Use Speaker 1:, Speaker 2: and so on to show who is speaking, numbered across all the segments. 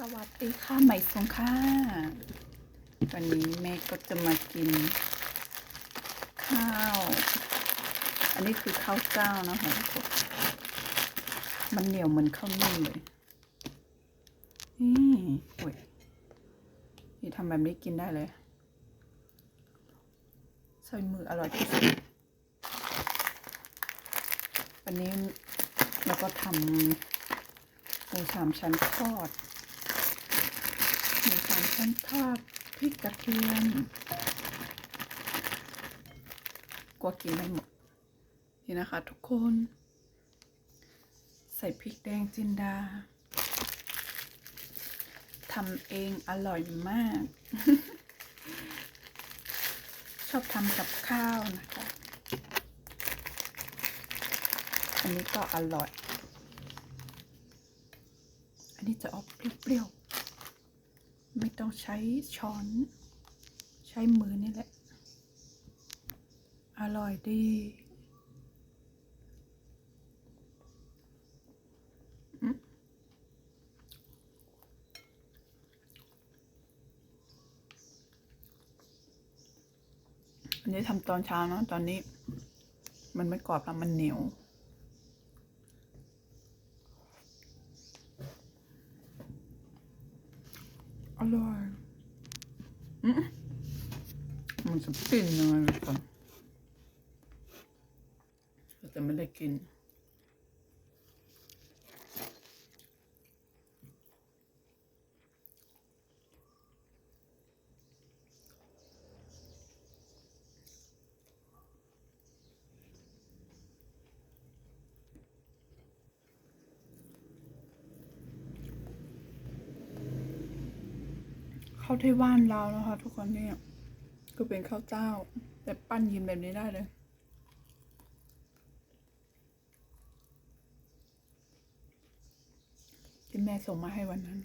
Speaker 1: สวัสดีค่ะใหม่สงค่ะวันนี้แม่ก็จะมากิน ข้าว อันนี้คือข้าวเจ้านะคะทุกคนมันเหนียวเหมือนข้าวนึ่งเลยนี่โอ้ยนี่ทำแบบนี้กินได้เลยใส่มืออร่อยที่สุดวันนี้เราก็ทำหมูสามชั้นทอด ขั้นทอดพริกกระเทียมกลัวกินไม่หมด นี่นะคะทุกคน ใส่พริกแดงจินดาทำเองอร่อยมาก ชอบทำกับข้าวนะคะ อันนี้ก็อร่อย อันนี้จะออกเปรี้ยวๆ ไม่ต้องใช้ช้อน ใช้มือนี่แหละ อร่อยดีอันนี้ทำตอนเช้าเนะตอนนี้ มันไม่กรอบแล้วมันเหนียว อร่อยอืมมันจะปิ้นยังไงไม่รู้เราจะไม่ได้กิน ข้าวที่บ้านเรานะคะ ทุกคนเนี่ยก็เป็นข้าวเจ้า แต่ปั้นยินแบบนี้ได้เลยที่แม่ส่งมาให้วันนั้น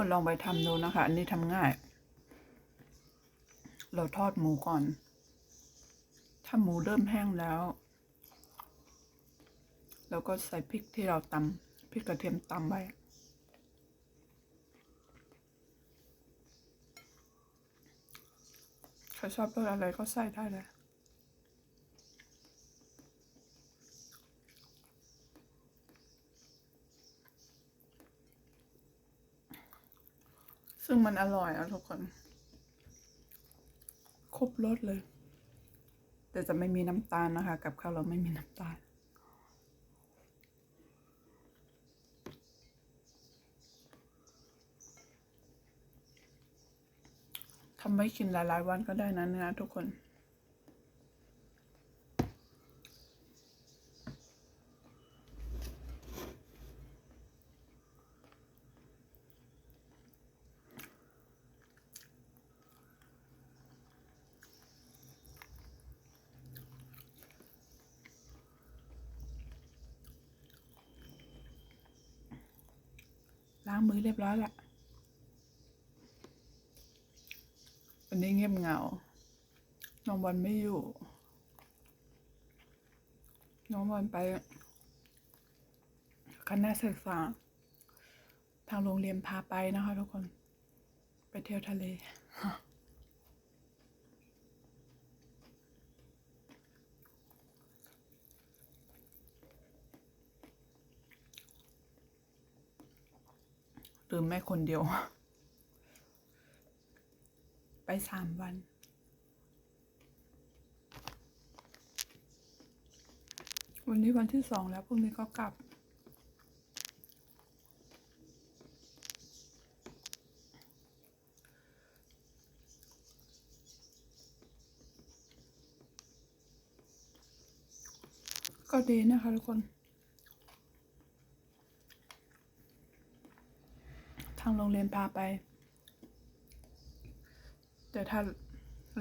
Speaker 1: คนลองไปทำดูนะคะ อันนี้ทำง่าย เราทอดหมูก่อน ถ้าหมูเริ่มแห้งแล้วเราก็ใส่พริกที่เราตำพริกกระเทียมตำไว้ใครชอบรสอะไรก็ใส่ได้เลย ซึ่งมันอร่อยอะทุกคน ครบรสเลย แต่จะไม่มีน้ำตาลนะคะ กับข้าวเราไม่มีน้ำตาล ทำไว้กินหลายๆวันก็ได้นะเนื้อทุกคนางมือเรียบร้อยละววันนี้เงียบเหงา น้องบอลไม่อยู่ น้องบอลไปคณะศึกษา ทางโรงเรียนพาไปนะคะทุกคน ไปเที่ยวทะเล ลืมแม่คนเดียว ไปสามวัน วันนี้วันที่สองแล้วพรุ่งนี้ก็กลับ ก็ดีนะคะทุกคน ทาง โรงเรียนพาไป แต่ถ้า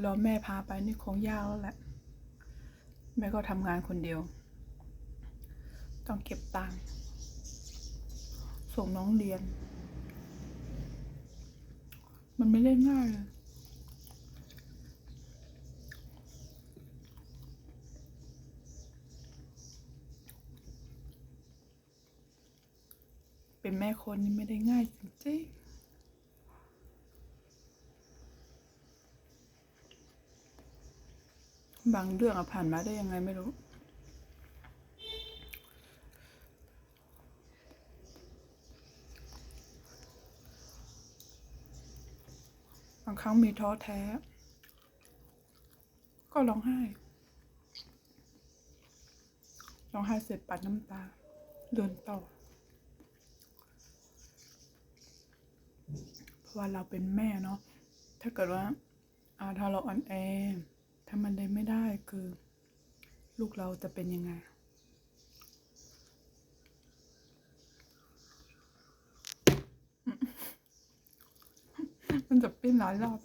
Speaker 1: รอแม่พาไปนี่คงยากแล้วแหละ แม่ก็ทำงานคนเดียว ต้องเก็บตังค์ส่งน้องเรียน มันไม่ได้ง่ายเลย เป็นแม่คนนี่ไม่ได้ง่ายจริงๆบางเรื่องอะผ่านมาได้ยังไงไม่รู้ บางครั้งมีท้อแท้ ก็ร้องไห้ ร้องไห้เสร็จปัดน้ำตา เดินต่อ เพราะ ว่าเราเป็นแม่เนาะถ้าเกิดว่าอาถ้าเราอ่อนแอถ้ามันได้ไม่ได้คือ ลูกเราจะเป็นยังไง มันจะปิ้นหลายรอบ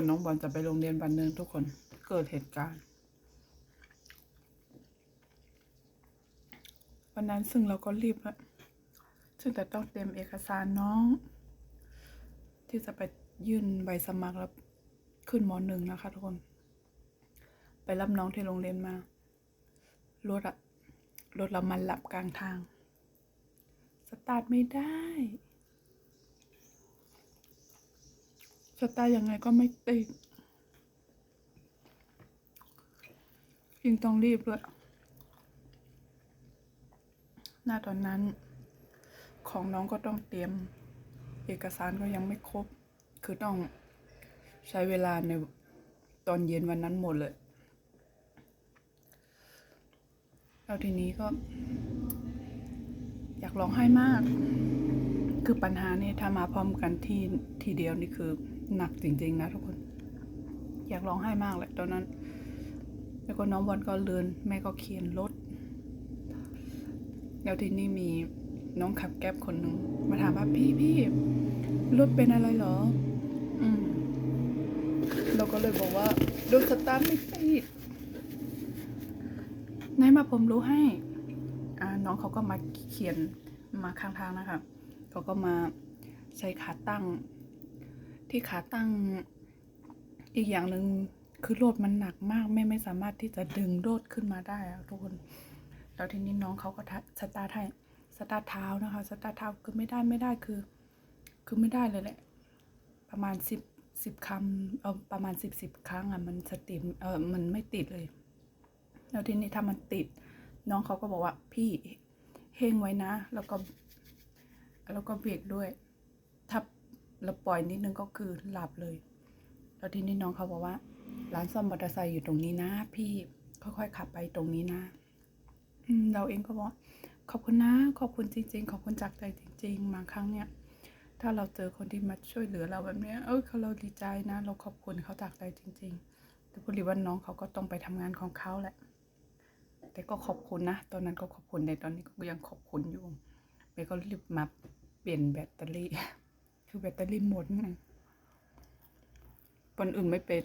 Speaker 1: อนน้องบอลจะไปโรงเรียนวันหนึ่งทุกคนเกิดเหตุการณ์วันนั้นซึ่งเราก็รีบอะซึ่งแต่ต้องเตรียมเอกสารน้อง ที่จะไปยื่นใบสมัครแล้วขึ้นมหนึ่งนะคะทุกคน ไปรับน้องที่โรงเรียนมารถอะรถเรามันหลับกลางทาง สตาร์ทไม่ได้ สตาร์ยังไงก็ไม่ติดยิ่งต้องรีบด้วยหน้าตอนนั้น ของน้องก็ต้องเตรียม เอกสารก็ยังไม่ครบ คือต้องใช้เวลาในตอนเย็นวันนั้นหมดเลยแล้วทีนี้ก็ อยากร้องไห้มาก คือปัญหานี่ถ้ามาพร้อมกันที่ทีเดียวนี่คือ หนักจริง ๆ นะทุกคน อยากร้องไห้มากเลยตอนนั้น แล้วก็น้องบอลก็เลือนแม่ก็เขียนรถ แล้วทีนี้มีน้องขับแก๊บคนหนึ่งมาถามว่าพี่พี่รถเป็นอะไรเหรอ อืมเราก็เลยบอกว่ารถสตาร์ทไม่ติดไหนมาผมรู้ให้ อ่าน้องเขาก็มาเขียนมาข้างทางนะคะเขาก็มาใช้ขาตั้ง ที่ขาตั้งอีกอย่างหนึ่งคือโลดมันหนักมากแม่ไม่สามารถที่จะดึงโลดขึ้นมาได้อะทุกคนแล้วทีนี้น้องเขาก็สตาร์ทให้สตาร์ทเท้านะคะสตาร์ทเท้าคือไม่ได้ไม่ได้คือ คือไม่ได้เลยแหละ ประมาณสิบสิบคำเอาประมาณสิบสิบครั้งอะมันสติมเออมันไม่ติดเลย แล้วทีนี้ถ้ามันติด น้องเขาก็บอกว่าพี่เฮงไว้นะ แล้วก็ แล้วก็เบรกด้วยถ้า เราปล่อยนิดนึงก็คือหลับเลย แล้วทีนี้น้องเขาบอกว่า ร้านซ่อมมอเตอร์ไซค์อยู่ตรงนี้นะ พี่ค่อยๆขับไปตรงนี้นะเราเองก็บอกขอบคุณนะ ขอบคุณจริง ๆ ขอบคุณจากใจจริงๆบางครั้งเนี่ย ถ้าเราเจอคนที่มาช่วยเหลือเราแบบเนี้ยเออเขาเราดีใจนะ เราขอบคุณเขาจากใจจริง ๆ แต่พอดีว่าน้องเขาก็ต้องไปทำงานของเขาแหละ แต่ก็ขอบคุณนะ ตอนนั้นก็ขอบคุณในตอนนี้ก็ยังขอบคุณอยู่เมย์ก็รีบมาเปลี่ยนแบตเตอรี่ คือแบตเตอรี่หมดไงวันอื่นไม่เป็น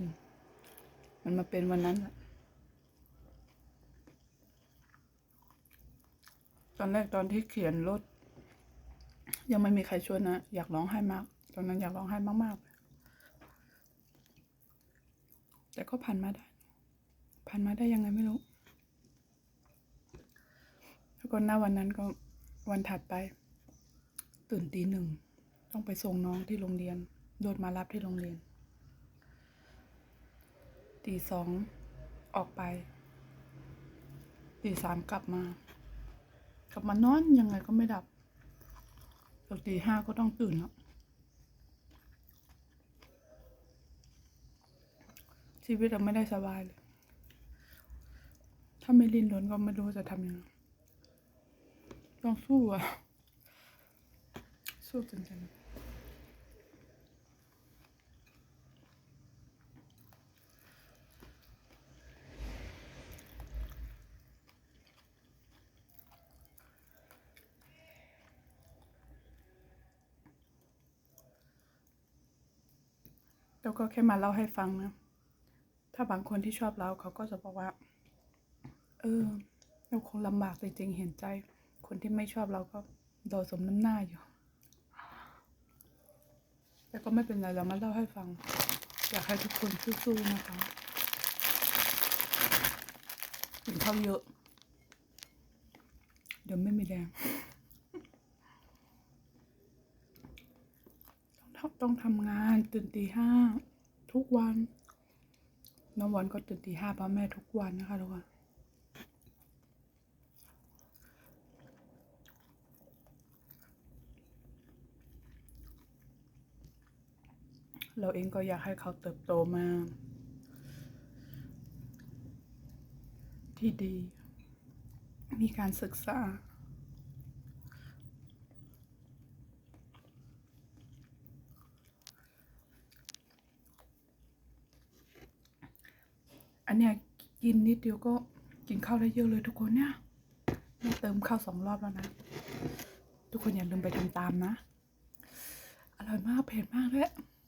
Speaker 1: มันมาเป็นวันนั้นแหละตอนแรกตอนที่เขียนรถ ยังไม่มีใครช่วยนะ อยากร้องไห้มาก ตอนนั้นอยากร้องไห้มากๆเลยแต่ก็ผ่านมาได้ ผ่านมาได้ยังไงไม่รู้ แล้วก็หน้าวันนั้นก็วันถัดไป ตื่นตีหนึ่ง ต้องไปส่งน้องที่โรงเรียน โดดมารับที่โรงเรียน ตีสองออกไป ตีสามกลับมา กลับมานอนยังไงก็ไม่ดับตอนตีห้าก็ต้องตื่นแล้ว ชีวิตเราไม่ได้สบายเลย ถ้าไม่รินรนก็ไม่รู้จะทำยังไงต้องสู้อะสู้จริงๆ แล้วก็แค่มาเล่าให้ฟังนะ ถ้าบางคนที่ชอบเราเขาก็จะบอกว่า เออ เราคงลำบากจริงๆ เห็นใจ คนที่ไม่ชอบเราก็โดนสมน้ำหน้าอยู่ แต่ก็ไม่เป็นไรเรามาเล่าให้ฟัง อยากให้ทุกคนสู้ๆนะคะกินข้าวเยอะ เดี๋ยวไม่มีแรง ต้องทำงานตื่นตีห้าทุกวัน น้องวันก็ตื่นตีห้าเพราะแม่ทุกวันนะคะทุกคนเราเองก็อยากให้เขาเติบโตมา ที่ดี มีการศึกษา อันเนี้ยกินนิดเดียวก็กินข้าวได้เยอะเลยทุกคนเนี่ยม่เติมข้าวสองรอบแล้วนะ ทุกคนอย่าลืมไปทำตามนะ อร่อยมากเผ็ดมากเลย